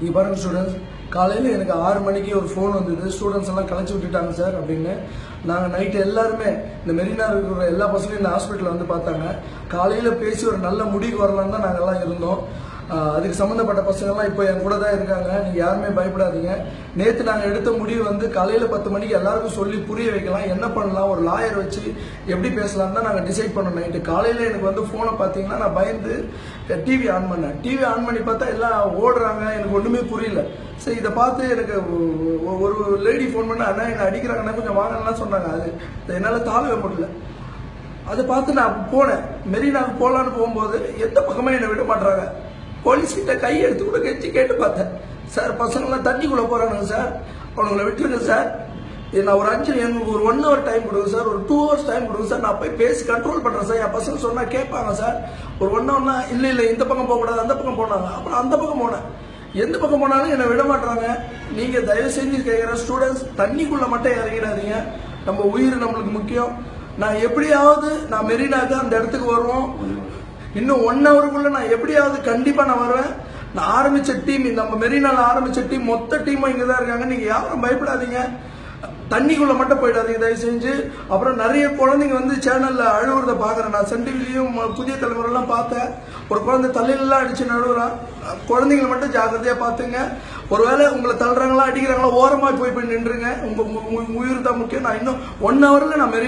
இங்கே பாருங்க ஸ்டூடெண்ட்ஸ் காலையில் எனக்கு ஆறு மணிக்கு ஒரு ஃபோன் வந்தது. ஸ்டூடெண்ட்ஸ் எல்லாம் கலைச்சி விட்டுட்டாங்க சார் அப்படின்னு. நாங்கள் நைட்டு எல்லாருமே இந்த மெரினா இருக்கிற எல்லா பசங்களும் இந்த ஹாஸ்பிட்டலில் வந்து பார்த்தாங்க. காலையில் பேசி ஒரு நல்ல முடிவுக்கு வரலான்னு தான் நாங்கள் எல்லாம் இருந்தோம். அதுக்கு சம்மந்தப்பட்ட பசங்கள்லாம் இப்போ என் கூட தான் இருக்காங்க. நீங்கள் யாருமே பயப்படாதீங்க. நேற்று நாங்கள் எடுத்த முடிவு வந்து காலையில் பத்து மணிக்கு எல்லாருக்கும் சொல்லி புரிய வைக்கலாம். என்ன பண்ணலாம்? ஒரு லாயர் வச்சு எப்படி பேசலாம் தான் நாங்கள் டிசைட் பண்ணோம் நைட்டு. காலையில் எனக்கு வந்து ஃபோனை பார்த்தீங்கன்னா நான் பயந்து டிவி ஆன் பண்ணேன். டிவி ஆன் பண்ணி பார்த்தா எல்லாம் ஓடுறாங்க. எனக்கு ஒன்றுமே புரியல. சரி இதை பார்த்து எனக்கு ஒரு லேடி ஃபோன் பண்ண அண்ணா என்னை அடிக்கிறாங்கன்னா கொஞ்சம் வாங்கலாம் சொன்னாங்க. அது என்னால் தாழவே முடியல. அதை பார்த்து நான் போனேன். மெரினாவுக்கு போகலான்னு போகும்போது எந்த பக்கமே என்னை விட மாட்டுறாங்க போலீஸ்கிட்ட கையெடுத்து கூட கெஞ்சி கேட்டு பார்த்தேன். சார் பசங்களாம் தண்ணிக்குள்ளே போகிறானுங்க சார். அவனுங்களை விட்டுருங்க சார். இது நான் ஒரு அஞ்சு எனக்கு ஒரு ஒன் ஹவர் டைம் கொடுங்க சார். ஒரு டூ ஹவர்ஸ் டைம் கொடுங்க சார். நான் போய் பேசி கண்ட்ரோல் பண்ணுறேன் சார். என் பசங்க சொன்னால் கேட்பாங்க சார். ஒரு ஒன் ஹவர்னா இல்லை இல்லை இந்த பக்கம் போகக்கூடாது அந்த பக்கம் போனாங்க. அப்புறம் அந்த பக்கம் போனேன். எந்த பக்கம் போனாலும் என்னை விட மாட்டாங்க. நீங்கள் தயவு செஞ்சு கேட்குற ஸ்டூடெண்ட்ஸ் தண்ணிக்குள்ளே மட்டும் இறங்கிடாதீங்க. நம்ம உயிர் நம்மளுக்கு முக்கியம். நான் எப்படியாவது நான் மெரினாக்கு அந்த இடத்துக்கு வருவோம். இன்னும் ஒன் ஹவருக்குள்ள நான் எப்படியாவது கண்டிப்பா நான் வருவேன். நான் ஆரம்பிச்ச டீம் நம்ம மெரினால ஆரம்பிச்ச டீம் மொத்த டீமும் இங்கே தான் இருக்காங்க. நீங்கள் யாரும் பயப்படாதீங்க. தண்ணிக்குள்ள மட்டும் போயிடாதீங்க தயவு செஞ்சு அப்புறம் நிறைய குழந்தைங்க வந்து சேனலில் அழுகுறத பார்க்குறேன். நான் சன் டிவிலையும் புதிய தலைமுறைலாம் பார்த்தேன். ஒரு குழந்தை தலையிலலாம் அடித்து நழுவுறான் குழந்தைங்களை மட்டும் ஜாக்கிரதையாக பார்த்துங்க. ஒருவேளை உங்களை தள்ளுறாங்களா அடிக்கிறாங்களா ஓரமாக போய் போய் நின்றுங்க. உங்கள் உயிர் தான் முக்கியம். நான் இன்னும் ஒன் ஹவரில் நான் மெரி